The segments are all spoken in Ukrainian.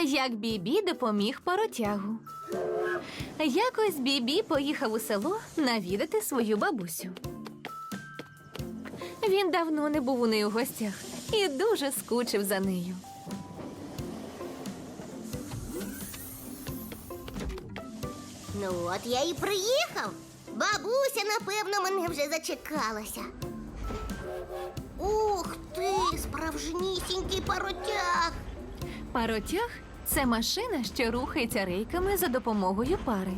як Бібі допоміг паротягу. Якось Бібі поїхав у село навідати свою бабусю. Він давно не був у неї у гостях і дуже скучив за нею. Ну от я і приїхав. Бабуся, напевно, мене вже зачекалася. Ух ти, справжнісінький паротяг. Паротяг це машина, що рухається рейками за допомогою пари.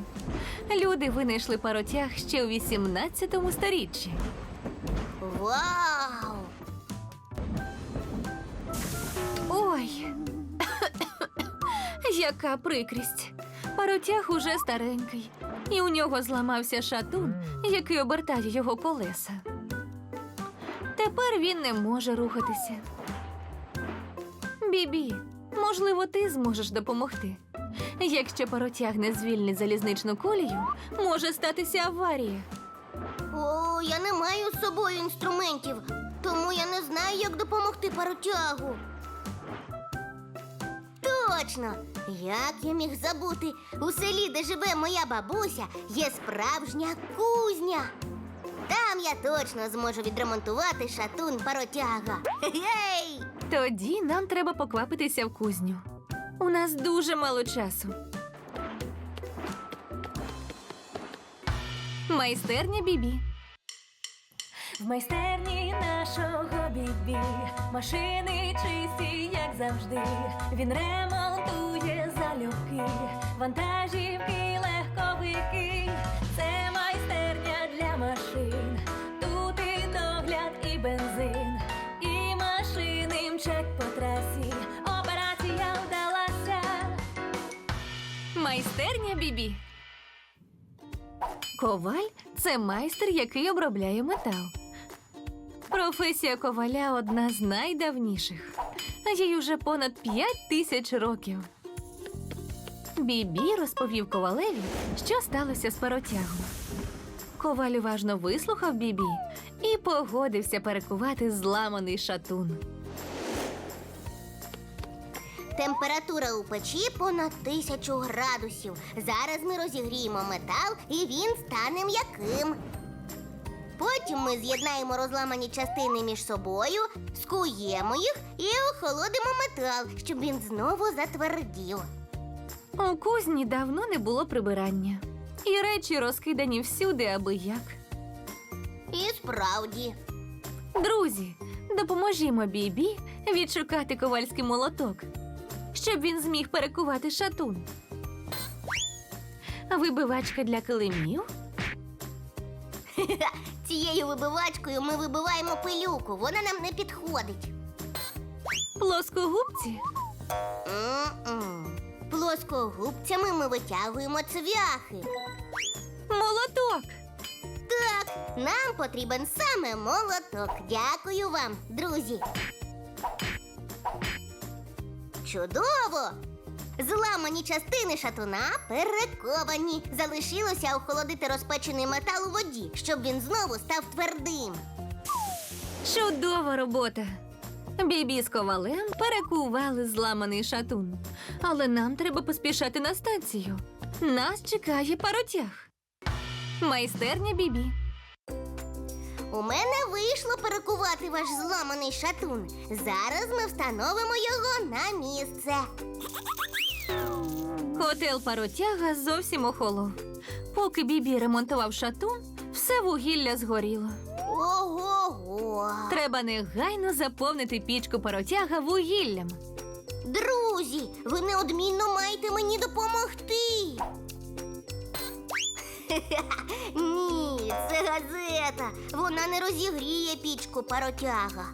Люди винайшли паротяг ще у 18 сторіччі. Вау! Ой, яка прикрість. Паротяг уже старенький, і у нього зламався шатун, який обертає його колеса. Тепер він не може рухатися. Бібі, можливо, ти зможеш допомогти. Якщо паротяг не звільнить залізничну колію, може статися аварія. О, я не маю з собою інструментів, тому я не знаю, як допомогти паротягу. Точно! Як я міг забути? У селі, де живе моя бабуся, є справжня кузня. Там я точно зможу відремонтувати шатун паротяга. Гей! Тоді нам треба поквапитися в кузню. У нас дуже мало часу. Майстерня Бібі. В майстерні нашого бібі машини чисті, як завжди. Він ремонтує залюбки, вантажівки, легковики. Це Майстерня Бібі. Коваль це майстер, який обробляє метал. Професія коваля одна з найдавніших. Їй уже понад п'ять тисяч років. Бібі розповів ковалеві, що сталося з паротягом. Коваль уважно вислухав Бібі і погодився перекувати зламаний шатун. Температура у печі понад тисячу градусів. Зараз ми розігріємо метал і він стане м'яким. Потім ми з'єднаємо розламані частини між собою, скуємо їх і охолодимо метал, щоб він знову затвердів. У кузні давно не було прибирання, і речі розкидані всюди, аби як. І справді, Друзі, допоможімо Бібі відшукати ковальський молоток, щоб він зміг перекувати шатун. Вибивачка для килимів, цією вибивачкою ми вибиваємо пилюку, вона нам не підходить. плоскогубці, М-м. Плоскогубцями ми витягуємо цвяхи. молоток. Так, нам потрібен саме молоток. Дякую вам, друзі. Чудово! Зламані частини шатуна перековані. Залишилося охолодити розпечений метал у воді, щоб він знову став твердим. Чудова робота. Бібі з ковалем перекували зламаний шатун. Але нам треба поспішати на станцію. Нас чекає паротяг. Майстерня Бібі. У мене вийшло перекувати ваш зламаний шатун. Зараз ми встановимо його на місце. Котел паротяга зовсім охолов. Поки Бібі ремонтував шатун, все вугілля згоріло. Ого-го! Треба негайно заповнити пічку паротяга вугіллям. Друзі, ви неодмінно маєте мені допомогти. Ні, це газета. Вона не розігріє пічку паротяга.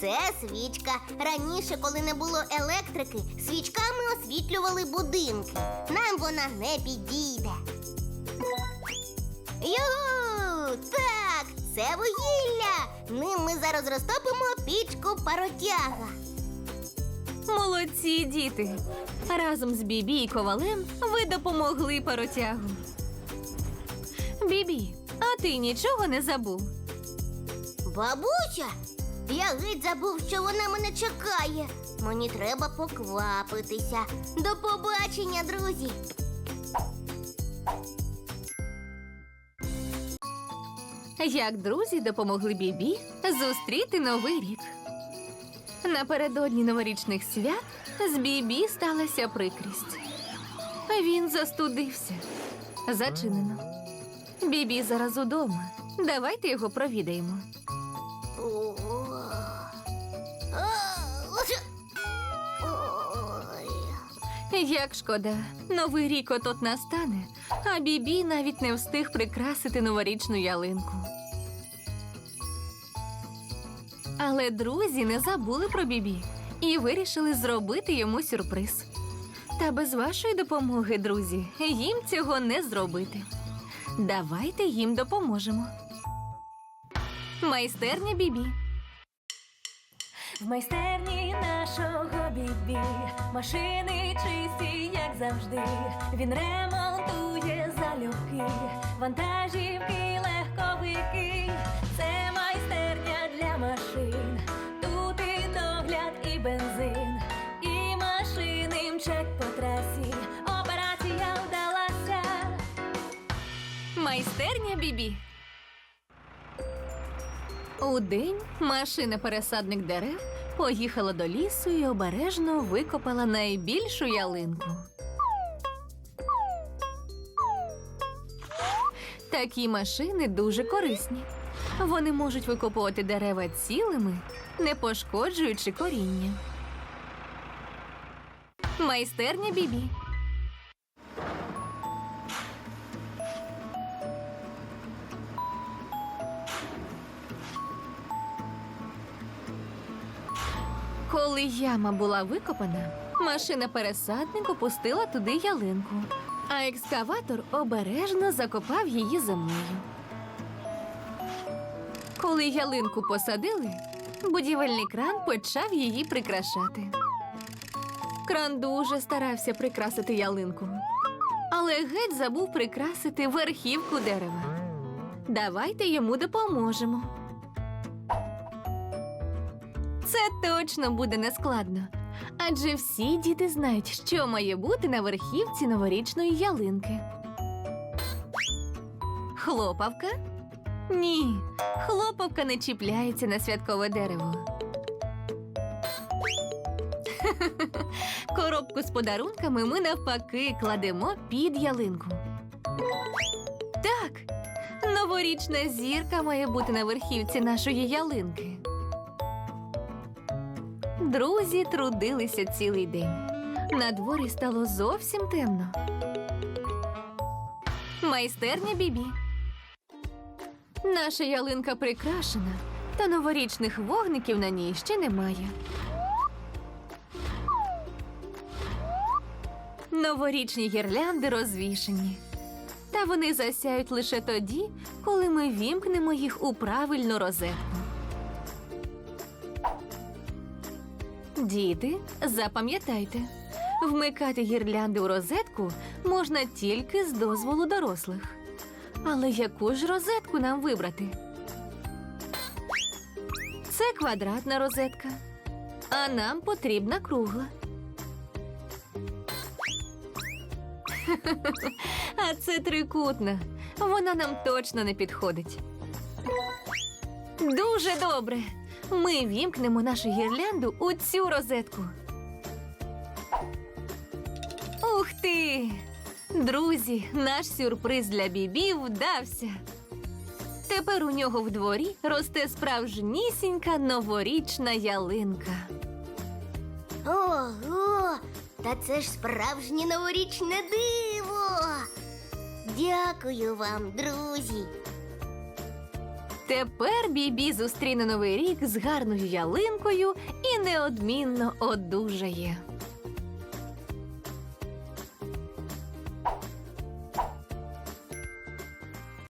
Це свічка. Раніше, коли не було електрики, свічками освітлювали будинки. Нам вона не підійде. Югу! Так, це вугілля. Ним ми зараз розтопимо пічку паротяга. Молодці, діти! Разом з Бібі і ковалем ви допомогли паротягу. Бібі, а ти нічого не забув? Бабуся, Я геть забув, що вона мене чекає. Мені треба поквапитися. До побачення, друзі. Як друзі допомогли Бібі зустріти новий рік. Напередодні новорічних свят з Бібі сталася прикрість. Він застудився. Зачинено. Бібі зараз удома. Давайте його провідаємо. Як шкода, новий рік от настане, а Бібі навіть не встиг прикрасити новорічну ялинку. Але друзі не забули про Бібі і вирішили зробити йому сюрприз. Та без вашої допомоги, друзі, їм цього не зробити. Давайте їм допоможемо. Майстерня Бібі. В майстерні нашого бібі машини чисті, як завжди. Він ремонтує залюбки, вантажівки, легковики. Це Майстерня Бібі. Удень машина-пересадник дерев поїхала до лісу і обережно викопала найбільшу ялинку. Такі машини дуже корисні. Вони можуть викопувати дерева цілими, не пошкоджуючи коріння. Майстерня Бібі. Коли яма була викопана, машина-пересадник опустила туди ялинку, а екскаватор обережно закопав її землею. Коли ялинку посадили, будівельний кран почав її прикрашати. Кран дуже старався прикрасити ялинку, але геть забув прикрасити верхівку дерева. Давайте йому допоможемо. Це точно буде нескладно. Адже всі діти знають, що має бути на верхівці новорічної ялинки. Хлопавка? Ні, хлопавка не чіпляється на святкове дерево. Коробку з подарунками ми навпаки кладемо під ялинку. Так, новорічна зірка має бути на верхівці нашої ялинки. Друзі трудилися цілий день. На дворі стало зовсім темно. Майстерня Бібі. Наша ялинка прикрашена, та новорічних вогників на ній ще немає. Новорічні гірлянди розвішені. Та вони засяють лише тоді, коли ми вімкнемо їх у правильну розетку. Діти, запам'ятайте, вмикати гірлянди у розетку можна тільки з дозволу дорослих. Але яку ж розетку нам вибрати? Це квадратна розетка, а нам потрібна кругла. А це трикутна. Вона нам точно не підходить. Дуже добре. Ми вімкнемо нашу гірлянду у цю розетку. Ух ти! Друзі, наш сюрприз для бібі вдався. Тепер у нього в дворі росте справжнісінька новорічна ялинка. Ого! Та це ж справжнє новорічне диво. Дякую вам, друзі. Тепер бібі зустріне новий рік з гарною ялинкою і неодмінно одужає.